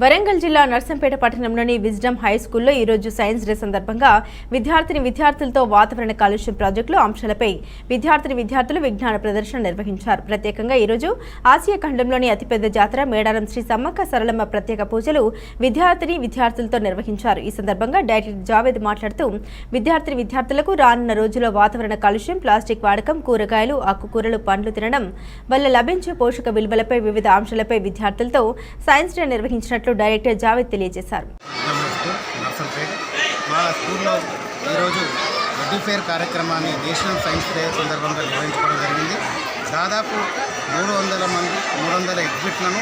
వరంగల్ జిల్లా నర్సంపేట పట్టణంలోని wisdom high స్కూల్లో ఈరోజు సైన్స్ డే సందర్భంగా విద్యార్థిని విద్యార్థులతో వాతావరణ కాలుష్యం ప్రాజెక్టులు అంశాలపై విద్యార్థిని విద్యార్థులు విజ్ఞాన ప్రదర్శన నిర్వహించారు. ప్రత్యేకంగా ఈరోజు ఆసియా ఖండంలోని అతిపెద్ద జాతర మేడారం శ్రీ సమ్మక్క సరళమ్మ ప్రత్యేక పూజలు విద్యార్థిని విద్యార్థులతో నిర్వహించారు. ఈ సందర్భంగా డైరెక్టర్ జావేద్ మాట్లాడుతూ విద్యార్థిని విద్యార్థులకు రానున్న రోజుల్లో వాతావరణ కాలుష్యం ప్లాస్టిక్ వాడకం కూరగాయలు ఆకుకూరలు పండ్లు తినడం వల్ల లభించే పోషక విలువలపై వివిధ అంశాలపై విద్యార్థులతో సైన్స్ డే చేస్తున్నట్లు డైరెక్టర్ జావేద్ తెలియజేశారు. స్కూల్ మా స్కూల్లో ఈరోజు ఎడ్యు ఫేర్ కార్యక్రమాన్ని నేషనల్ సైన్స్ డే సందర్భంగా నిర్వహించుకోవడం జరిగింది. దాదాపు మూడు వందల మంది మూడు వందల ఎగ్జిట్లను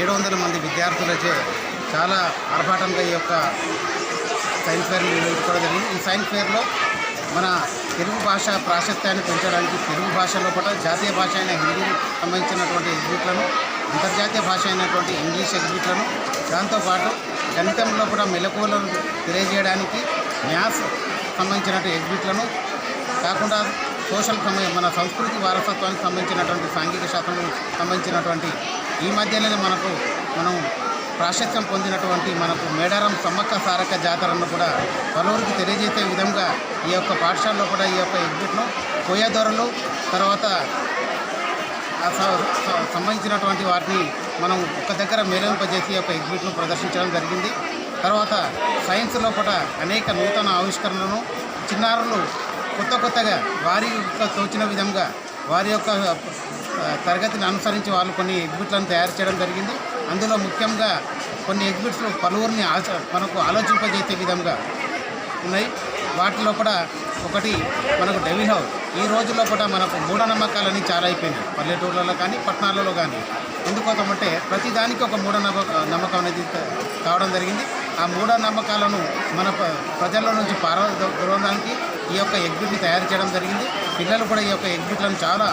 ఏడు వందల మంది విద్యార్థులచే చాలా ఆర్భాటంగా ఈ యొక్క సైన్స్ ఫేర్ నిర్వహించుకోవడం జరిగింది. ఈ సైన్స్ ఫేర్లో మన తెలుగు భాష ప్రాశస్త్యాన్ని పెంచడానికి తెలుగు భాష లోపల జాతీయ భాష అయిన హిందీకి సంబంధించినటువంటి ఎగ్జిబిట్లను అంతర్జాతీయ భాష అయినటువంటి ఇంగ్లీష్ ఎగ్జిబిట్లను దాంతోపాటు గణితంలో కూడా మెలకువలను తెలియజేయడానికి మ్యాథ్స్ సంబంధించినటువంటి ఎగ్జిట్లను కాకుండా సోషల్ సమయం మన సంస్కృతి వారసత్వానికి సంబంధించినటువంటి సాంఘిక శాస్త్రం సంబంధించినటువంటి ఈ మధ్యలోనే మనకు మనం ప్రాశస్త్యం పొందినటువంటి మనకు మేడారం సమ్మక్క సారక్క జాతరను కూడా పలువురికి తెలియజేసే విధంగా ఈ యొక్క పాఠశాలలో కూడా ఈ యొక్క ఎగ్జిట్ను కోయాదొరలు తర్వాత సంబంధించినటువంటి వాటిని మనం ఒక దగ్గర మేలింపజేసి ఒక యొక్క ఎగ్జిబిట్ను ప్రదర్శించడం జరిగింది. తర్వాత సైన్స్ లోపల అనేక నూతన ఆవిష్కరణలను చిన్నారులు కొత్త కొత్తగా వారి యొక్క తోచిన విధంగా వారి యొక్క తరగతిని అనుసరించి వాళ్ళు కొన్ని ఎగ్జిబిట్లను తయారు చేయడం జరిగింది. అందులో ముఖ్యంగా కొన్ని ఎగ్జిబిట్స్లో పలువురిని ఆచ మనకు ఆలోచింపజేసే విధంగా ఉన్నాయి. వాటిలో కూడా ఒకటి మనకు డెవిల్ హౌస్ ఈ రోజుల్లో కూడా మనకు మూఢనమ్మకాలని చాలా అయిపోయినాయి. పల్లెటూర్లలో కానీ పట్టణాలలో కానీ. ఎందుకోసమంటే ప్రతిదానికి ఒక మూఢనమ్మక నమ్మకం అనేది కావడం జరిగింది. ఆ మూఢనమ్మకాలను మన ప్రజల్లో నుంచి పారదోలడానికి ఈ యొక్క ఎగ్జిట్ని తయారు చేయడం జరిగింది. పిల్లలు కూడా ఈ యొక్క ఎగ్జిట్లను చాలా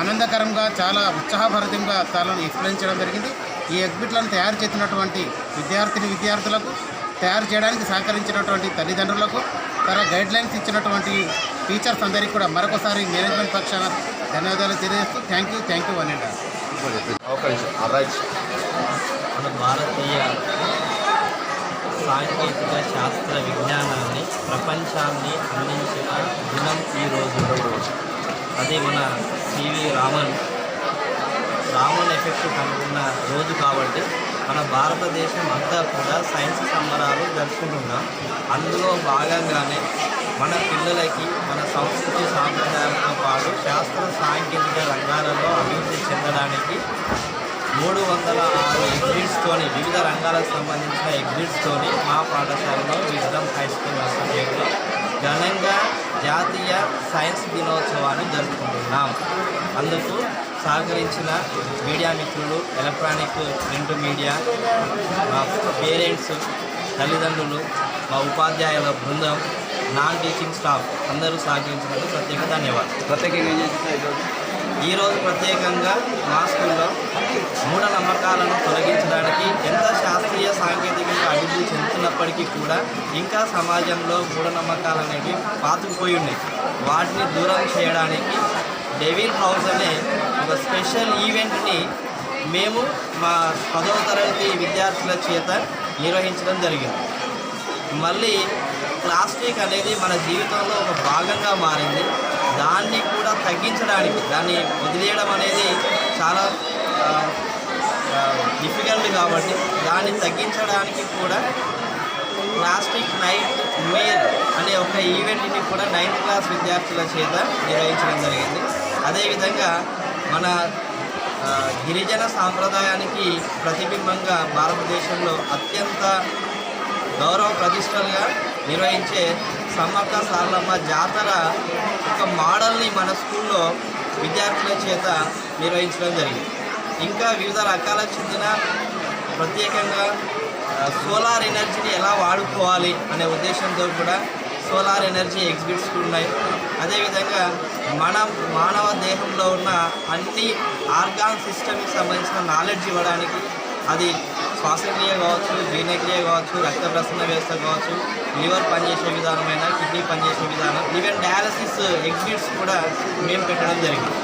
ఆనందకరంగా చాలా ఉత్సాహభరితంగా తనను ఎక్స్ప్లెయిన్ చేయడం జరిగింది. ఈ ఎగ్జిట్లను తయారు చేసినటువంటి విద్యార్థిని విద్యార్థులకు తయారు చేయడానికి సహకరించినటువంటి తల్లిదండ్రులకు తన గైడ్ లైన్స్ ఇచ్చినటువంటి టీచర్స్ అందరికీ కూడా మరొకసారి మేనేజ్మెంట్ పక్షాన ధన్యవాదాలు తెలియజేస్తూ థ్యాంక్ యూ థ్యాంక్ యూ అని మన భారతీయ సాంకేతిక శాస్త్ర విజ్ఞానాన్ని ప్రపంచాన్ని అందించిన దినం ఈరోజు అది మన సివి రామన్ రామన్ ఎఫెక్ట్ కనుగొన్న రోజు కాబట్టి మన భారతదేశం అంతా కూడా సైన్స్ సంబరాలు జరుపుకుంటున్నాం. అందులో భాగంగానే మన పిల్లలకి మన సంస్కృతి సాంప్రదాయాలతో పాటు శాస్త్ర సాంకేతిక రంగాలలో అభివృద్ధి చెందడానికి మూడు వందల ఆరు ఎగ్జిట్స్తోని వివిధ రంగాలకు సంబంధించిన ఎగ్జిట్స్తోని మా పాఠశాలలో విజ్డమ్ హై స్కూల్ నర్సరీలో ఘనంగా జాతీయ సైన్స్ దినోత్సవాన్ని జరుపుకుంటున్నాం. అందుకు సహకరించిన మీడియా మిత్రులు ఎలక్ట్రానిక్ ప్రింట్ మీడియా మా పేరెంట్స్ తల్లిదండ్రులు మా ఉపాధ్యాయుల బృందం నాన్ టీచింగ్ స్టాఫ్ అందరూ సహకరించినందుకు ప్రత్యేక ధన్యవాదాలు. ప్రత్యేకంగా ఈరోజు? ప్రత్యేకంగా మా స్కూల్లో మూఢనమ్మకాలను తొలగించడానికి ఎంత శాస్త్రీయ సాంకేతికంగా అభివృద్ధి చెందుతున్నప్పటికీ కూడా ఇంకా సమాజంలో మూఢనమ్మకాలు అనేవి పాతుకుపోయి ఉన్నాయి. వాటిని దూరం చేయడానికి డెవిల్ హౌస్ అనే ఒక స్పెషల్ ఈవెంట్ని మేము మా పదవ తరగతి విద్యార్థుల చేత నిర్వహించడం జరిగింది. మళ్ళీ ప్లాస్టిక్ అనేది మన జీవితంలో ఒక భాగంగా మారింది. దాన్ని కూడా తగ్గించడానికి దాన్ని వదిలేయడం అనేది చాలా డిఫికల్ట్ కాబట్టి దాన్ని తగ్గించడానికి కూడా ప్లాస్టిక్ నైట్ మేర్ అనే ఒక ఈవెంట్ని కూడా నైన్త్ క్లాస్ విద్యార్థుల చేత నిర్వహించడం జరిగింది. అదేవిధంగా మన గిరిజన సాంప్రదాయానికి ప్రతిబింబంగా భారతదేశంలో అత్యంత గౌరవ ప్రతిష్టలుగా నిర్వహించే సమ్మక్క సారలమ్మ జాతర ఒక మోడల్ని మన స్కూల్లో విద్యార్థుల చేత నిర్వహించడం జరిగింది. ఇంకా వివిధ రకాలకు చెందిన ప్రత్యేకంగా సోలార్ ఎనర్జీని ఎలా వాడుకోవాలి అనే ఉద్దేశంతో కూడా సోలార్ ఎనర్జీ ఎగ్జిబిట్స్ ఉన్నాయి. అదేవిధంగా మన మానవ దేహంలో ఉన్న అన్ని ఆర్గాన్ సిస్టమ్కి సంబంధించిన నాలెడ్జ్ ఇవ్వడానికి అది శ్వాసక్రియ కావచ్చు జీర్ణక్రియ కావచ్చు రక్త ప్రసరణ వ్యవస్థ కావచ్చు లివర్ పనిచేసే విధానమైన కిడ్నీ పనిచేసే విధానం ఈవెన్ డయాలసిస్ ఎగ్జిట్స్ కూడా మేము పెట్టడం జరిగింది.